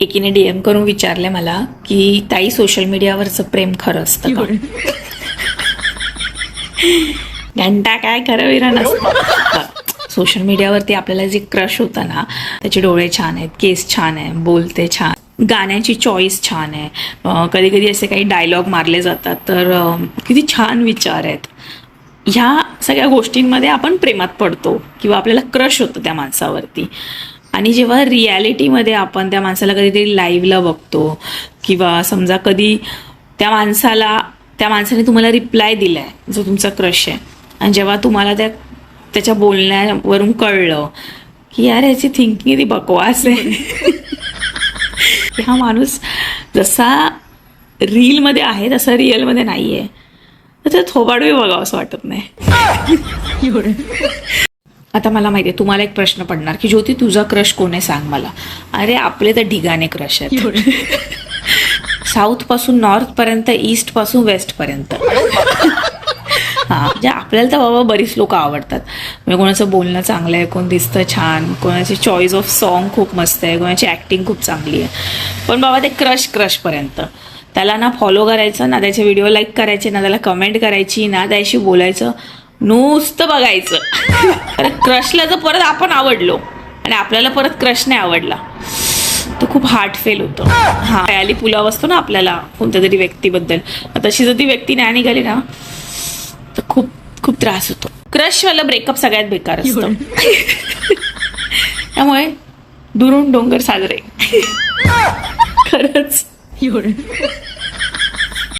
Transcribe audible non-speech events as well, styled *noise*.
एकीने DM करून विचारले मला की ताई सोशल मीडियावरचं प्रेम खरं असतं का? *laughs* घंटा काय खरं विरा नसतं. सोशल मीडियावरती आपल्याला जे क्रश होतं ना त्याचे डोळे छान आहेत केस छान आहे बोलते छान गाण्याची चॉईस छान आहे. कधी कधी असे काही डायलॉग मारले जातात तर किती छान विचार आहेत. ह्या सगळ्या गोष्टींमध्ये आपण प्रेमात पडतो किंवा आपल्याला क्रश होतं त्या माणसावरती. आणि जेव्हा रियालिटीमध्ये आपण त्या माणसाला कधीतरी लाईव्हला बघतो किंवा समजा कधी त्या माणसाला त्या माणसाने तुम्हाला रिप्लाय दिलाय जो तुमचा क्रश आहे. आणि जेव्हा तुम्हाला त्या त्याच्या बोलण्यावरून कळलं की यार याची थिंकिंग ती बकवास आहे. *laughs* हा माणूस जसा रीलमध्ये आहे तसा रिअलमध्ये नाही आहे तर ते थोबाडवे बघावं असं वाटत नाही. आता मला माहिती आहे तुम्हाला एक प्रश्न पडणार की ज्योती तुझा क्रश कोण आहे सांग मला? अरे आपले तर ढिगाणे क्रश आहेत. साऊथ *laughs* पासून नॉर्थ पर्यंत ईस्टपासून वेस्ट पर्यंत. हा म्हणजे आपल्याला तर बाबा बरीच लोक आवडतात. म्हणजे कोणाचं बोलणं चांगलं आहे कोण दिसतं छान कोणाची चॉईस ऑफ सॉन्ग खूप मस्त आहे कोणाची ॲक्टिंग खूप चांगली आहे. पण बाबा ते क्रश क्रशपर्यंत त्याला ना फॉलो करायचं ना त्याचे व्हिडिओ लाईक करायचे ना त्याला कमेंट करायची ना त्याशी बोलायचं. नुसतं बघायचं. अरे क्रशला जर परत आपण आवडलो आणि आपल्याला परत क्रश नाही आवडला तर खूप हार्ट फेल होतं. हा आली पुलाव असतो ना आपल्याला कोणत्या तरी व्यक्तीबद्दल. तशी जर ती व्यक्ती नाही निघाली ना तर खूप खूप त्रास होतो. क्रशवाला ब्रेकअप सगळ्यात बेकार असतं. *laughs* त्यामुळे दुरून डोंगर साजरे. *laughs* खरंच.